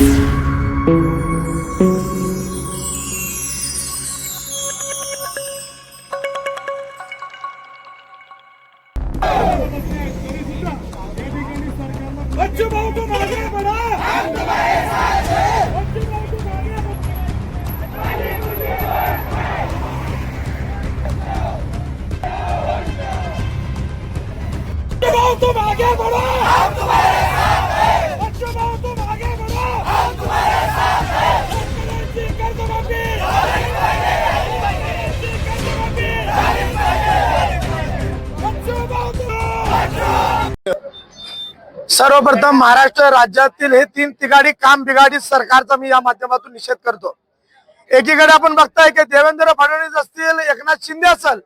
बच्चू भाऊ तुम आगे बढ़ो सर्वप्रथम महाराष्ट्र राज्यातील हे तीन तिघाडी काम बिघाडी सरकारचा मी या माध्यमातून निषेध करतो. एकीकडे आपण बघताय की देवेंद्र फडणवीस असतील एकनाथ शिंदे असेल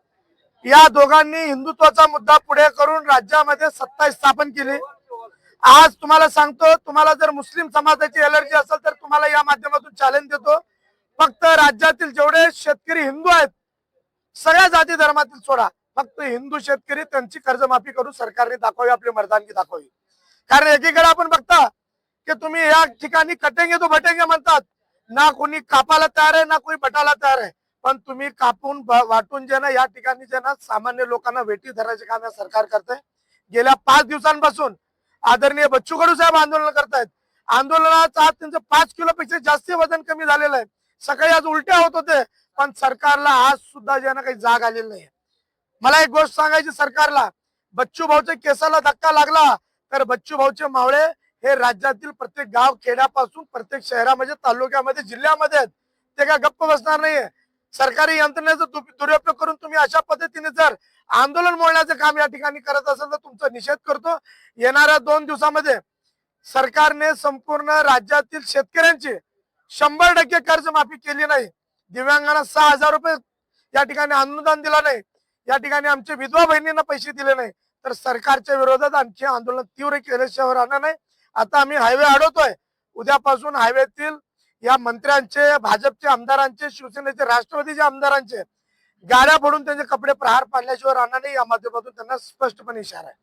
या दोघांनी हिंदुत्वाचा मुद्दा पुढे करून राज्यामध्ये सत्ता स्थापन केली. आज तुम्हाला सांगतो तुम्हाला जर मुस्लिम समाजाची एलर्जी असेल तर तुम्हाला या माध्यमातून चॅलेंज देतो. फक्त राज्यातील जेवढे शेतकरी हिंदू आहेत सगळ्या जाती धर्मातील सोडा. फक्त हिंदू शेतकरी त्यांची कर्जमाफी करून सरकारने दाखवावी आपली मर्दानगी दाखवावी. कारण एकीकडे आपण बघता की तुम्ही या ठिकाणी कटेंगे तो भटेंगे म्हणतात. ना कोणी कापायला तयार आहे ना कोणी बटाला तयार आहे. पण तुम्ही कापून वाटून जे ना या ठिकाणी जे ना सामान्य लोकांना वेटी धरायचे काम या सरकार करते गेल्या पाच दिवसांपासून आदरणीय बच्चू कडू साहेब आंदोलन करतायत. आंदोलनाचा आज त्यांचं पाच किलो पेक्षा जास्त वजन कमी झालेलं आहे. सकाळी आज उलट्या होत होते पण सरकारला आज सुद्धा जे ना काही जाग आलेली नाही मला एक गोष्ट सांगायची सरकारला. बच्चू भाऊच्या केसाला धक्का लागला तर बच्चू भाऊचे मावळे हे राज्यातील प्रत्येक गाव खेड्यापासून प्रत्येक शहरामध्ये म्हणजे तालुक्यामध्ये जिल्ह्यामध्ये आहेत. ते काय गप्प बसणार नाहीये. सरकारी यंत्रणेचा दुरुपयोग करून तुम्ही अशा पद्धतीने जर आंदोलन मोडण्याचं काम या ठिकाणी करत असेल तर तुमचा निषेध करतो. येणाऱ्या दोन दिवसामध्ये सरकारने संपूर्ण राज्यातील शेतकऱ्यांची शंभर टक्के कर्जमाफी केली नाही. दिव्यांगांना सहा हजार रुपये या ठिकाणी अनुदान दिला नाही. या ठिकाणी आमच्या विधवा बहिणींना पैसे दिले नाही. तर सरकारच्या विरोधात आमचे आंदोलन तीव्र केल्याशिवाय राहणार नाही. आता आम्ही हायवे अडवतोय. उद्यापासून हायवेतील या मंत्र्यांचे भाजपचे आमदारांचे शिवसेनेचे राष्ट्रवादीचे आमदारांचे गाड्या फोडून त्यांचे कपडे प्रहार पाडल्याशिवाय राहणार नाही. या माध्यमातून त्यांना स्पष्टपणे इशारा आहे.